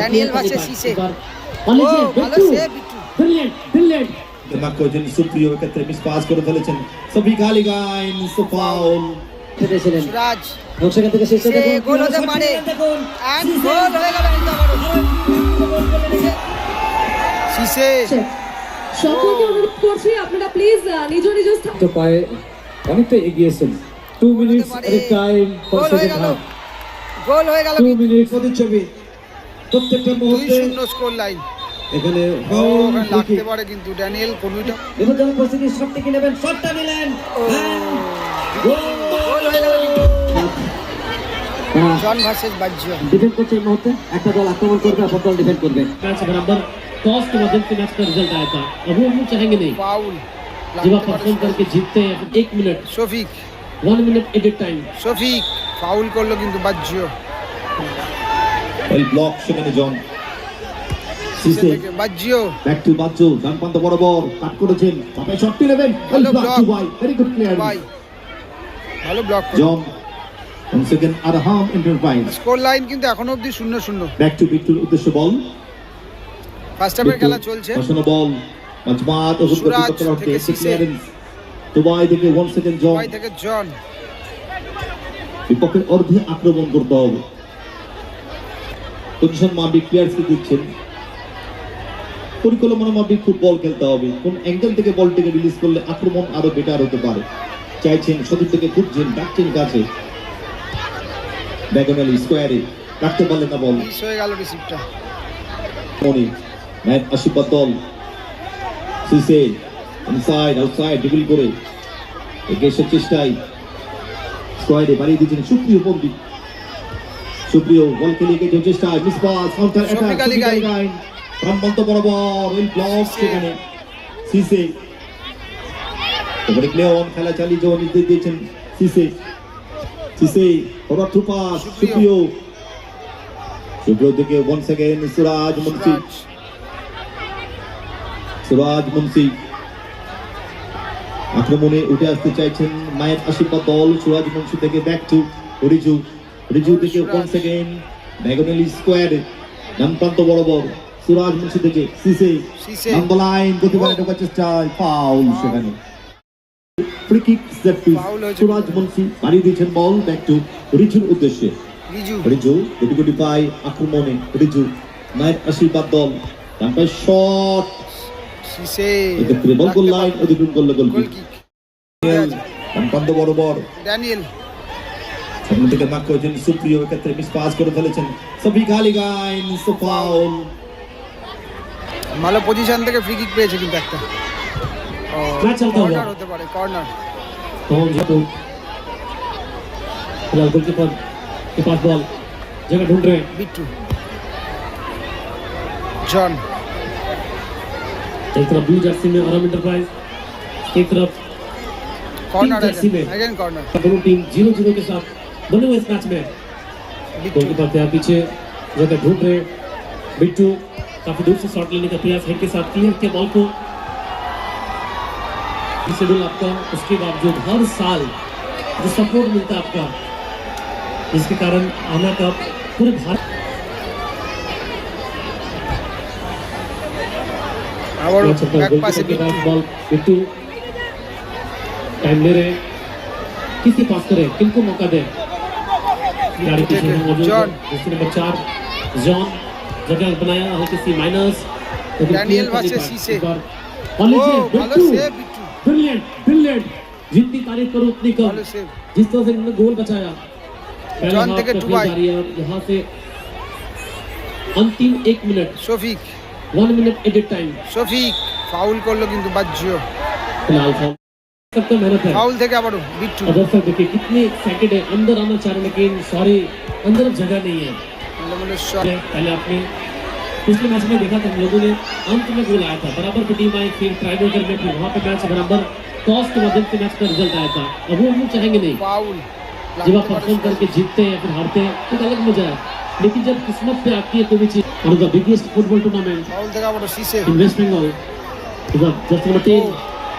Daniel versus brilliant brilliant সুপ্রিয় ক্ষেত্রে miss pass করে ফেলেছেন সবই গালি গাইন সুফাউল ফেলেছিলেন সুরাজ থেকে শেষ গোল হতে পারে এন্ড গোল হয়ে গেল সিসে সকলকে অনুরোধ করছি আপনারা প্লিজ নিজ নিজ স্থান তো এগিয়েছেন 2 মিনিটস টাইম গোল হয়ে গেল। 2 মিনিট প্রতিচ্ছবি প্রত্যেকটা দুই মুহূর্তে শূন্য স্কোর লাইন এখানে ও ফাউল ওখানে লাগতে পারে কিন্তু ড্যানিয়েল কোনুইটা বিপজ্জনক পরিস্থিতি শট থেকে নেবেন শটটা নিলেন গোল হয়ে গেল কিন্তু জন ভার্সেস বাজ্য ডিফেন্ড করছে এই মুহূর্তে একটা দল আক্রমণ করবে অপর দল ডিফেন্ড করবে मैच बराबर टॉस के माध्यम से मैच का रिजल्ट आया था अब वो हम लोग चाहेंगे नहीं ফাউল जब आप परफॉर्म करके जीतते हैं फिर एक minute Shafiq one minute at a time Shafiq foul করলো কিন্তু বাজ্য ওয়েল ব্লক সেখানে জন ব্যাক টু বাচ্চু ডান প্রান্ত বরাবর কাট করেছেন। বাপে শটটি নেবেন। Well block to by very good ভাই ভালো block John one second Arham enterprise score line কিন্তু এখনও অবধি শূন্য শূন্য। ব্যাক টু বিট্টুর উদ্দেশ্য বল। ফার্স্ট হাফের খেলা চলছে। বসানো বল। মজমাত ওহুদ সুরাজ গতি করতে থেকে ক্লিয়ারেন্স দুবাই থেকে ওয়ান সেকেন্ড জন দুবাই থেকে জন। বিপক্ষের অর্ধে আক্রমণ করতে হবে। পজিশন মাফিক প্লেয়ার্সকে দিচ্ছেন। পরিকল্পনা মাফিক ফুটবল খেলতে হবে। কোন অ্যাঙ্গেল থেকে বলটিকে রিলিজ করলে আক্রমণ আরও বেটার হতে পারে। চাইছেন সদূর থেকে খুঁজছেন ডাকছেন কাছে। ব্যাগনালি স্কোয়ারে রাখতে পারলেন না বল হয়ে গেল রিসিভটা মনি ম্যাচ আশীর্বাদ দল। সিসে ইনসাইড আউটসাইড ড্রিবল করে এগিয়ে চেষ্টায় স্কোয়ারে বাড়িয়ে দিয়েছেন সুপ্রিয় পণ্ডিত সুপ্রিয় বল খেলে যাওয়ার চেষ্টায় মিস পাস কাউন্টার অ্যাটাক প্রাণবন্ত বরাবর ওই ব্লক সেখানে। সিসে এবারে ক্লেওন খেলা চালিয়ে যাওয়ার নির্দেশ দিয়েছেন সিসে সিসে forward through pass Supriyo. Supriyo থেকে ওয়ান সেকেন্ড সুরাজ মুন্সি। সুরাজ। মুন্সি। আক্রমণে উঠে আসতে চাইছেন মায়ের আশীর্বাদ দল। সুরাজ মুন্সি থেকে ব্যাক টু রিজু রিজু থেকে। ওয়ান সেকেন্ড ডায়াগোনালি স্কোয়ার ডান বরাবর সুরাজ মুন্সি থেকে সিসে সিসে। লাইন গতিবাড়ি ঢোকার চেষ্টায় ফাউল সেখানে। Free kick set piece Suraj Munshi বাড়িয়ে দিয়েছেন বল ব্যাক টু রিজুর উদ্দেশ্যে। রিজু। গুটি গুটি পাই আক্রমণে। রিজু মায়ের আশীর্বাদ দল। তারপর শট সিসে এক্ষেত্রে বল গোল লাইন অধিগ্রহণ করলে গোল কিক কিক বরাবর ড্যানিয়েল সামনে থেকে মার্ক করেছেন সুপ্রিয় এক্ষেত্রে মিস পাস করে ফেলেছেন সফি গালিগাইন ফাউল ভালো পজিশন থেকে ফ্রি কিক পেয়েছে কিন্তু একটা Match চলতে হবে। কর্নার হতে পারে কর্নার कौन जातो फिलहाल गोलकीपर के पास बॉल जगह ढूंढ रहे हैं বিট্টু জন एक तरफ ब्लू जर्सी में आराम इंटरप्राइज एक तरफ কর্নার जर्सी में अगेन कॉर्नर दोनों टीम जीरो जीरो के साथ दोनों इस मैच में। गोलकीपर तैयार पीछे जगह ढूंढ रहे। बिट्टू काफ़ी दूर से शॉट लेने का प्रयास हेड के साथ क्लियर किया बॉल को। शेड्यूल आपका उसके बावजूद हर साल जो सपोर्ट मिलता है आपका जिसके कारण आना का पूरे भारत बॉल टाइम ले रहे। किसके पास करे? किनको मौका दे? गाड़ी पीछे है मौजूद जॉन। दूसरे नंबर चार जॉन जगह बनाया हल्की सी माइनस डैनियल वर्सेस सीसे। ও भालो ভালো সেভ বিট্টু ब्रिलियंट ब्रिलियंट जितनी तारीफ करो उतनी कम ভালো সেভ जिस तरह से इन्होंने गोल बचाया पहले जॉन हाफ থেকে का खेल डुबाई। जारी है और यहाँ से अंतिम एक minute Shafiq one minute added time Shafiq foul করলো কিন্তু বাজ্য फिलहाल फाउल सबका मेहनत है फाउल थे बड़ो बिट्टू। दर्शक देखिए कितने एक्साइटेड है। अंदर आना चाह रहे लेकिन सॉरी अंदर जगह नहीं है। पहले आपने पिछले मैच में देखा था लोगों ने अंत में गोल आया था। बराबर की टीम आई फिर ट्राइबोकर में फिर वहाँ पे मैच बराबर टॉस के माध्यम से मैच का रिज़ल्ट आया था। अब वो हम चाहेंगे नहीं। जब आप परफॉर्म करके जीतते हैं फिर हारते हैं तो अलग मज़ा है। लेकिन जब किस्मत पे आती है तो भी चीज़ और the biggest football tournament in West Bengal 2010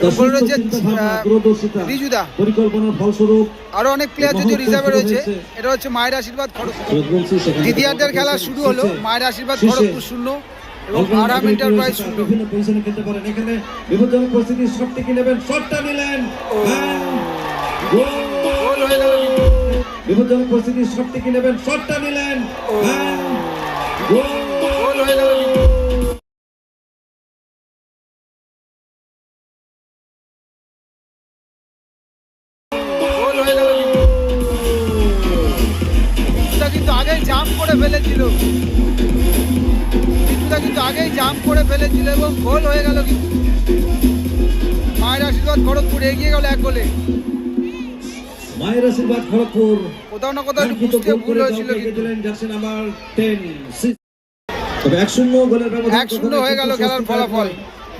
তার গোলে রয়েছে রিজুদা আরও অনেক প্লেয়ার যদি মহৎ রিজার্ভে রয়েছে এটা হচ্ছে মায়ের আশীর্বাদ খড়গপুর দ্বিতীয়ার্ধের খেলা শুরু হলো মায়ের আশীর্বাদ। খড়গপুর শূন্য এবং আরাম এন্টারপ্রাইজ শূন্য। বিভিন্ন পজিশনে খেলতে পারেন। এখানে বিপজ্জনক পরিস্থিতি শটটি কি নেবেন? শটটা নিলেন। হ্যাঁ, গোল! হয়ে গেল বিপজ্জনক পরিস্থিতি শটটি কি নেবেন? শটটা নিলেন। গোল! হয়ে। গোল গেল মায়ের আশীর্বাদ খড়গপুর। কোথাও না কোথাও বুঝতে ভুল হয়েছিল কিন্তু। জার্সি নাম্বার 10 তবে এক শূন্য গোলের ব্যবধান এক শূন্য কখনোই হয়ে গেল খেলার ফলাফল।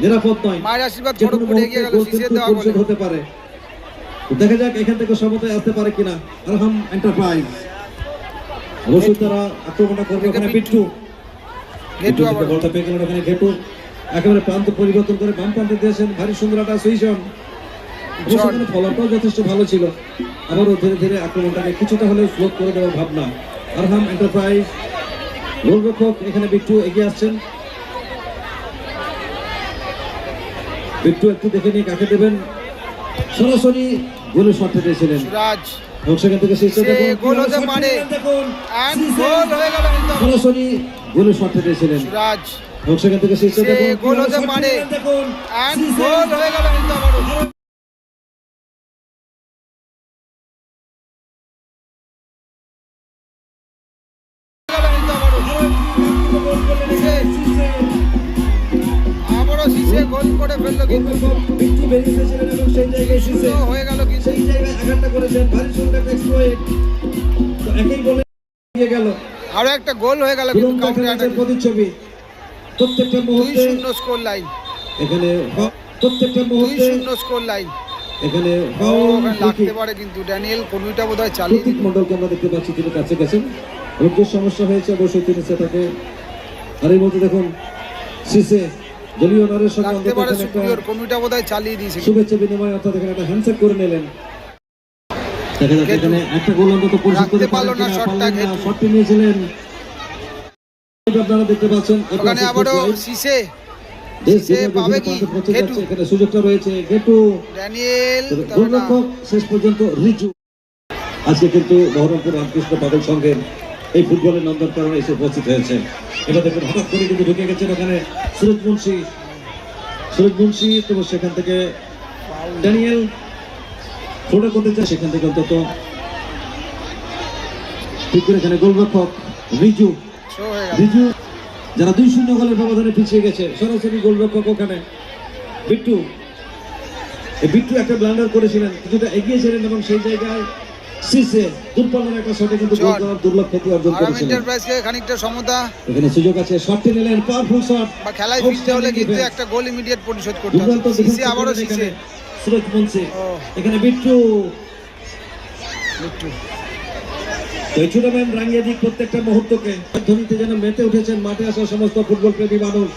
নিরাপদ নয়। মায়ের আশীর্বাদ খড়গপুর এগিয়ে গেল দেওয়া গোলে হতে পারে। দেখা যাক এখান থেকে সমতায় আসতে পারে কিনা। আরহাম এন্টারপ্রাইজ অবশ্যই তারা আক্রমণটা করবে ওখানে আবার বলটা পেয়ে গেলেন ওখানে ঘেটু একেবারে প্রান্ত পরিবর্তন করে বাম প্রান্তে দিয়েছেন ভারী সুন্দর একটা এখানে ফলাফলটাও যথেষ্ট ভালো ছিল। আবারও ধীরে ধীরে আক্রমণটাকে কিছুটা হলেও স্লো করে দেওয়ার ভাবনা। আরহাম এন্টারপ্রাইজ গোলরক্ষক এখানে বিট্টু এগিয়ে আসছেন। বিট্টু একটু দেখে নিয়ে কাকে দেবেন? সরাসরি গোলের শট পেয়েছিলেন সেখান থেকে শেষ সে গোল হতে পারে। দেখুন। অ্যান্ড গোল গেল কিন্তু সরাসরি গোলের শট পেয়েছিলেন সেখান থেকে গোল করে ফেলল কিন্তু এবং সেই জায়গায় তো হয়ে গেল কিন্তু। সেই জায়গায় আঘাতটা করেছেন ভারী সুন্দর একটা তো একই এগিয়ে গেল। আরও একটা গোল হয়ে গেল কিন্তু কাউন্টার প্রতিচ্ছবি। প্রত্যেকটা মুহূর্তে শূন্য স্কোর লাইন এখানে প্রত্যেকটা মুহূর্তে শূন্য স্কোর লাইন এখানে লাগতে পারে কিন্তু ড্যানিয়েল কনুইটা বোধহয় চালিয়ে প্রতীক দিল মন্ডলকে আমরা দেখতে পাচ্ছি তিনি কাছে গেছেন। রোগের সমস্যা হয়েছে অবশ্যই তিনি সেটাকে আর এই মধ্যে দেখুন সিসে দলীয় অনারের সঙ্গে বোধহয় চালিয়ে দিয়েছে। শুভেচ্ছা বিনিময় অর্থাৎ এখানে একটা হ্যান্ডশেক করে নিলেন। দেখা যাচ্ছে এখানে একটা গোল অন্তত পরিশোধ করতে পারল না শটটা নিয়েছিলেন। আপনারা দেখতে পাচ্ছেন ওখানে আবারও সিসে সুযোগটা রয়েছে গেটু শেষ পর্যন্ত রিজু। আজকে কিন্তু বহরমপুর রামকৃষ্ণ পাগল সংঘের এই ফুটবলের নন্দন কারণে এসে উপস্থিত হয়েছে এটা দেখুন, হঠাৎ করে কিন্তু ঢুকে গেছেন ওখানে সুরজ মুন্সি। সুরজ মুন্সি, তো সেখান থেকে ড্যানিয়েল ফোটা করতে চায়, সেখান থেকে অন্তত। ঠিক করে এখানে গোলরক্ষক রিজু। রিজু, যারা দুই শূন্য গোলের ব্যবধানে পিছিয়ে গেছে, সরাসরি গোলরক্ষক ওখানে। বিট্টু। বিট্টু একটা ব্লান্ডার করেছিলেন, কিছুটা এগিয়েছিলেন এবং সেই জায়গায় সিসে একটা শটে কিন্তু গোল। দুর্লভ ক্ষতি অর্জন এন্টারপ্রাইজকে খানিকটা সমতা। এখানে সুযোগ আছে শটটি নিলেন পাওয়ারফুল শট বা খেলায় ফিরতে হলে কিন্তু একটা গোল ইমিডিয়েট পরিশোধ করতে হবে। সিসে আবারও সিসে। সুরজ এখানে বিট্টু। একটু তো এই টুর্নামেন্ট রাঙিয়ে দিক প্রত্যেকটা মুহূর্তকে। ধ্বনিতে যেন মেতে উঠেছেন মাঠে আসা সমস্ত ফুটবল প্রেমী মানুষ।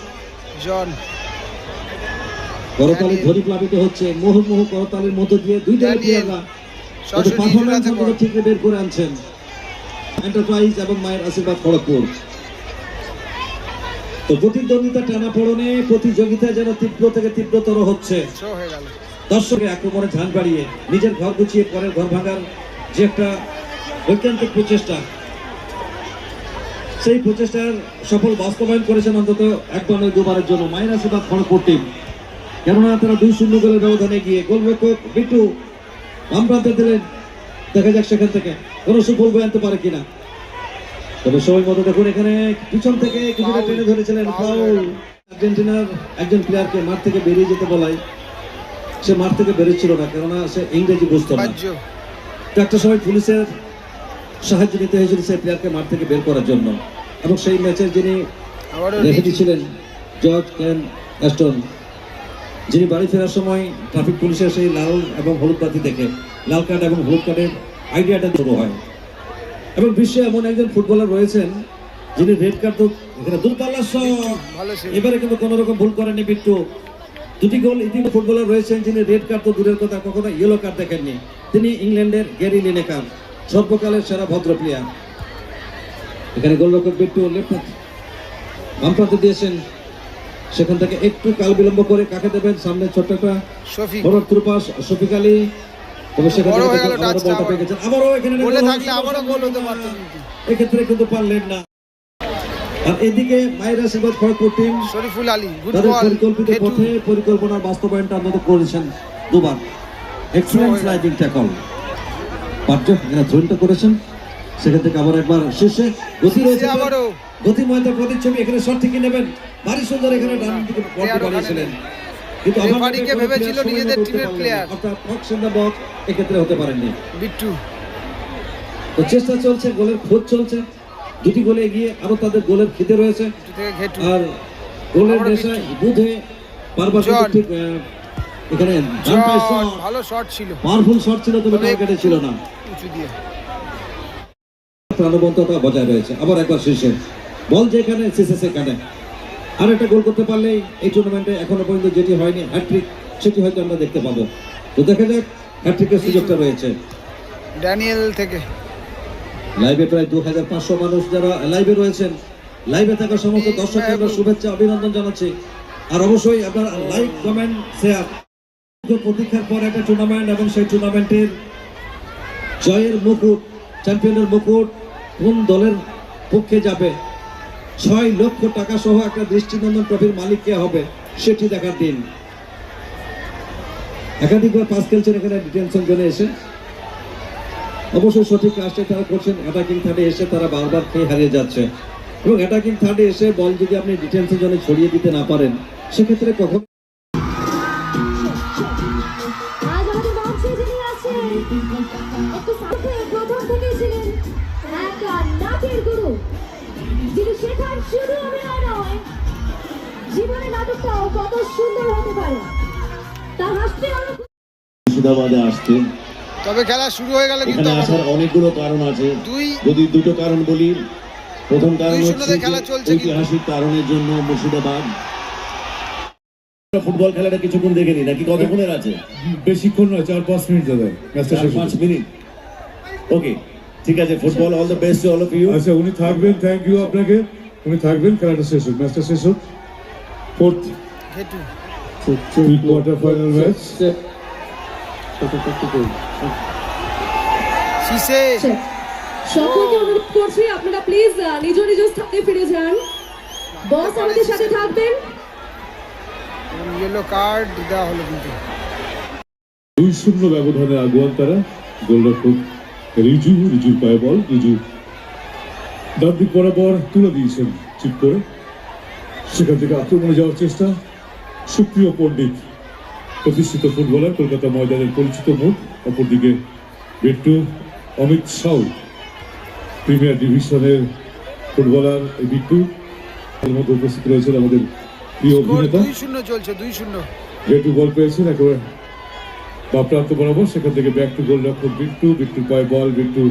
জন। করতালি। ধ্বনি প্লাবিত হচ্ছে। মুহুর্মুহু করতালির মধ্য দিয়ে দুইটা প্লেয়াররা সরাসরি পারফরম্যান্স জুড়াতে বল। ঠিক বের করে আনছেন। এন্টারপ্রাইজ এবং মায়ের আশীর্বাদ খড়গপুর তো প্রতিদ্বন্দ্বিতা টানা পড়নে প্রতিযোগিতা যেন তীব্র থেকে তীব্রতর হচ্ছে। শো গেল। দর্শকের আক্রমণে ঝান বাড়িয়ে নিজের ঘর গুছিয়ে পরের ঘর ভাঙার যে একটা ঐকান্তিক প্রচেষ্টা সেই প্রচেষ্টার সফল বাস্তবায়ন করেছেন অন্তত একবার নয় দুবারের জন্য। মায়ের আশীর্বাদ খড়গপুর টিম কেননা তারা দুই শূন্য গোলের ব্যবধানে গিয়ে গোলরক্ষক বিট্টু প্রান্তে দিলেন দেখা যাক সেখান থেকে কোনো সুফল বয়ে আনতে পারে কিনা। তবে সময় মতো দেখুন এখানে পিছন থেকে কিছুটা টেনে ধরেছিলেন ফাউল আর্জেন্টিনার একজন প্লেয়ারকে মাঠ থেকে বেরিয়ে যেতে বলাই সে মাঠ থেকে বেরোচ্ছিল না কেননা সে ইংরেজি বুঝতো না। তো একটা সময় পুলিশের সাহায্য নিতে হয়েছিল সেই প্লেয়ারকে মাঠ থেকে বের করার জন্য। এবং সেই ম্যাচের যিনি রেফারি ছিলেন জর্জ ক্যান অ্যাস্টন যিনি বাড়ি ফেরার সময় ট্রাফিক পুলিশের সেই লাল এবং হলুদ বাতি দেখে লাল কার্ড এবং হলুদ কার্ডের আইডিয়াটা শুরু হয়। এবং বিশ্বে এমন একজন ফুটবলার রয়েছেন যিনি রেড কার্ড তো এখানে দূরপাল্লার শট। এবারে কিন্তু কোনো রকম ভুল করেননি বিট্টু। দুটি গোল ইতিমধ্যে ফুটবলার রয়েছেন যিনি রেড কার্ড তো দূরের কথা কখনো ইয়েলো কার্ড দেখেননি। তিনি ইংল্যান্ডের গ্যারি লিনেকার সর্বকালের সেরা ভদ্র প্লেয়ার এখানে গোলরক্ষক বিট্টু লেফট বাম প্রান্তে দিয়েছেন সেখান থেকে একটু কাল বিলম্ব করে কাকে দেবেন? সামনে ছোট্ট একটা বড় শফিক আলী। তবে সেখান বলটা পেয়ে গেছেন। আবারও এখানে। এক্ষেত্রে কিন্তু পারলেন না। আর এদিকে মায়ের আশীর্বাদ খড়গপুর টিম শরীফুল আলী তাদের পরিকল্পিত পথে পরিকল্পনার বাস্তবায়নটা অন্তত করেছেন দুবার। এক্সেলেন্ট স্লাইডিং ট্যাকল পার্ট এখানে করেছেন সেখান থেকে আবার একবার শীর্ষে গতি রয়েছে। গতিময়তার প্রতিচ্ছবি এখানে শট ঠিকই নেবেন। ভারী সুন্দর এখানে ডান দিকে বলটি কিন্তু রেফারিকে ভেবেছিল নিজেদের টিমের player। অর্থাৎ ফক্স ইন দ্য বক্স এক্ষেত্রে হতে পারেননি। বিট্টু। তো চেষ্টা চলছে গোলের খোঁজ চলছে। দুটি গোলে এগিয়ে আরও তাদের গোলের খিদে রয়েছে। আর গোলের নেশায় বুধে বারবার ঠিক এখানে ভালো শট ছিল। পাওয়ারফুল শট ছিল তবে টার্গেটে ছিল না। প্রাণবন্ততা বজায় রয়েছে। আবার একবার শীর্ষে। বল যেখানে সেখানে আর একটা গোল করতে পারলেই এই টুর্নামেন্টে এখনও পর্যন্ত যেটি হয়নি হ্যাট্রিক সেটি হয়তো আমরা দেখতে পাবো। তো দেখা যাক হ্যাট্রিকের সুযোগটা রয়েছে। ড্যানিয়েল থেকে। লাইভে প্রায় দু হাজার পাঁচশো মানুষ যারা লাইভে রয়েছেন লাইভে থাকা সমস্ত দর্শককে আমরা শুভেচ্ছা অভিনন্দন জানাচ্ছি। আর অবশ্যই আপনার লাইক কমেন্ট শেয়ার প্রতীক্ষার পর একটা টুর্নামেন্ট এবং সেই টুর্নামেন্টের জয়ের মুকুট চ্যাম্পিয়নের মুকুট কোন দলের পক্ষে যাবে? ছয় লক্ষ টাকা সহ একটা দৃষ্টিনন্দন ট্রফির মালিক কে হবে সেটি দেখার দিন। একাধিকবার পাস খেলছেন এখানে ডিটেনশন জোনে এসে। অবশ্যই সঠিক কাজটা তারা করছেন অ্যাটাকিং থার্ডে এসে তারা বারবার খেয়ে হারিয়ে যাচ্ছে। এবং অ্যাটাকিং থার্ডে এসে বল যদি আপনি ডিটেনশন জন্য ছড়িয়ে দিতে না পারেন, সেক্ষেত্রে কখন জীবনে কত সুন্দর হতে পারে তার হাসতে মুর্শিদাবাদে আসতে তবে খেলা শুরু হয়ে গেল কিন্তু আসার অনেকগুলো কারণ আছে। দুই যদি দুটো কারণ বলি প্রথম কারণ হচ্ছে খেলা চলছে ঐতিহাসিক কারণের জন্য মুর্শিদাবাদ। ফুটবল খেলাটা কিছুক্ষণ দেখে নি নাকি কতক্ষণের আছে? বেশিক্ষণ নয় চার পাঁচ মিনিট শেষ পাঁচ মিনিট। ওকে ঠিক আছে football all the best all of you আচ্ছা উনি থাকবেন থ্যাংক ইউ আপনাকে। উনি থাকবেন খেলাটা শেষ হোক ম্যাচটা শেষ হোক। কোয়ার্টার ফাইনাল ম্যাচ শিশে সকলকে অনুরোধ করছি। আপনারা প্লিজ নিজ নিজ স্থানে ফিরে যান। বস আমাদের সাথে থাকবেন। ইয়েলো কার্ড দেওয়া হলো কিন্তু। দুই শূন্য ব্যবধানে আগুয়ান তারা। গোলরক্ষক রিজু রিজুর পায়ে বল রিজু। ডান দিক বরাবর তুলে দিয়েছেন চিপ করে। সেখান থেকে আক্রমণে যাওয়ার চেষ্টা। সুপ্রিয় পণ্ডিত প্রতিষ্ঠিত ফুটবলার কলকাতা ময়দানের পরিচিত মুখ অপরদিকে বিট্টু অমিত সাউ প্রিমিয়ার ডিভিশনের ফুটবলার এই বিট্টু এর মধ্যে উপস্থিত রয়েছেন আমাদের প্রিয় অভিনেতা। দুই শূন্য চলছে দুই শূন্য। বল পেয়েছেন একেবারে বা প্রান্ত বরাবর। সেখান থেকে ব্যাক টু গোল রক্ষক বিট্টু বিট্টু পায় বল বিট্টু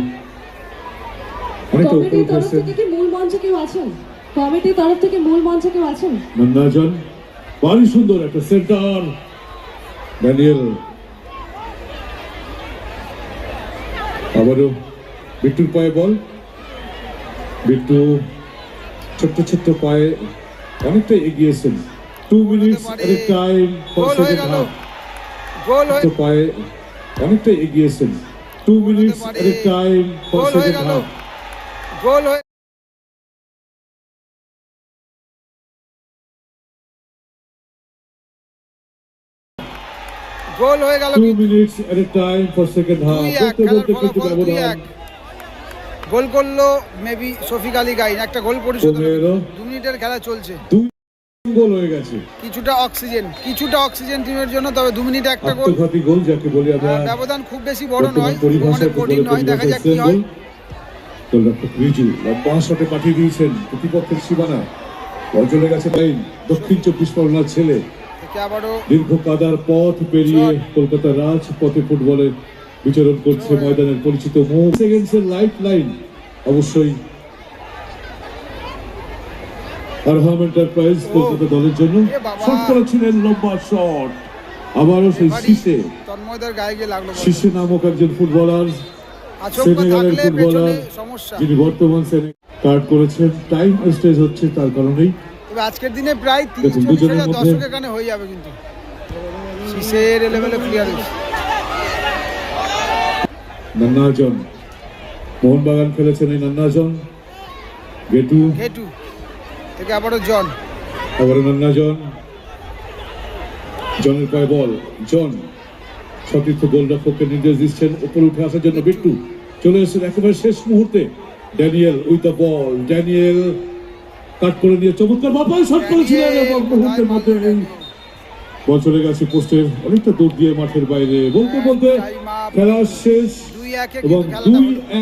অনেকটা উপরে উঠেছেন। মূল মঞ্চে কেউ আছেন? কমিটির তরফ থেকে মূল মঞ্চে কেউ আছেন? নন্দাজন ভারী সুন্দর একটা সেন্টার। ড্যানিয়েল আবারও বিট্টুর পায়ে বল। বিট্টু ছোট্ট ছোট্ট পায়ে অনেকটা এগিয়েছেন। Two minutes at time for goal হয়ে সেকেন্ড হাফ পায়ে অনেকটা এগিয়েছেন। Two minutes. At time for goal হয়ে সেকেন্ড গেল। হাফ দুই ব্যবধান। এক। গোল করল মেবি শফিক আলী গাইন। একটা গোল পরিশোধ। দু মিনিটের খেলা চলছে। দুই গোল হয়ে গেছে। কিছুটা অক্সিজেন। কিছুটা অক্সিজেন টিমের জন্য তবে দু মিনিটে একটা গোল। গোল যাকে বলি আমরা ব্যবধান খুব বেশি বড় নয়। পরিভাষায় কঠিন নয়। দেখা যাক কি হয়। গোল গোলরক্ষক রিজু লম্বা শটে পাঠিয়ে দিয়েছেন। প্রতিপক্ষের সীমানা। বল চলে গেছে বাইন দক্ষিণ চব্বিশ পরগনার ছেলে। থেকে আবারও দীর্ঘ কাদার পথ পেরিয়ে কলকাতা রাজ পথে ফুটবলের বিচরণ করছে ময়দানের পরিচিত মুখ সেকেন্ডসের লাইফ লাইন অবশ্যই আরহাম এন্টারপ্রাইজ কলকাতা দলের জন্য। শট করেছিলেন লম্বা শট। আবারও সেই শীষে। শীষে নামক একজন ফুটবলার সেনেগালের ফুটবলার যিনি বর্তমান সেনে কার্ড করেছেন। টাইম স্টেজ হচ্ছে তার কারণেই। আজকের দিনে প্রায় তিরিশ চল্লিশ হাজার মধ্যে- দর্শক এখানে হয়ে যাবে কিন্তু। শীষের লেভেলে নান্নাজন মোহনবাগান খেলেছেন এই নান্নাজন গেটু। ঘেটু থেকে আবারও জন। আবার নান্নাজন জনের পায়ে বল। জন সতীর্থ গোলরক্ষককে নির্দেশ দিচ্ছেন উপরে উঠে আসার জন্য বিট্টু। চলে এসেছেন একেবারে শেষ মুহূর্তে। Daniel with the ball. Daniel cut করে দিয়ে চমৎকার বাপাই শট করেছিলেন এবং মুহূর্তের মধ্যে এই চলে গেছে পোস্টের অনেকটা দূর দিয়ে মাঠের বাইরে বলতে বলতে খেলা শেষ এবং দুই এক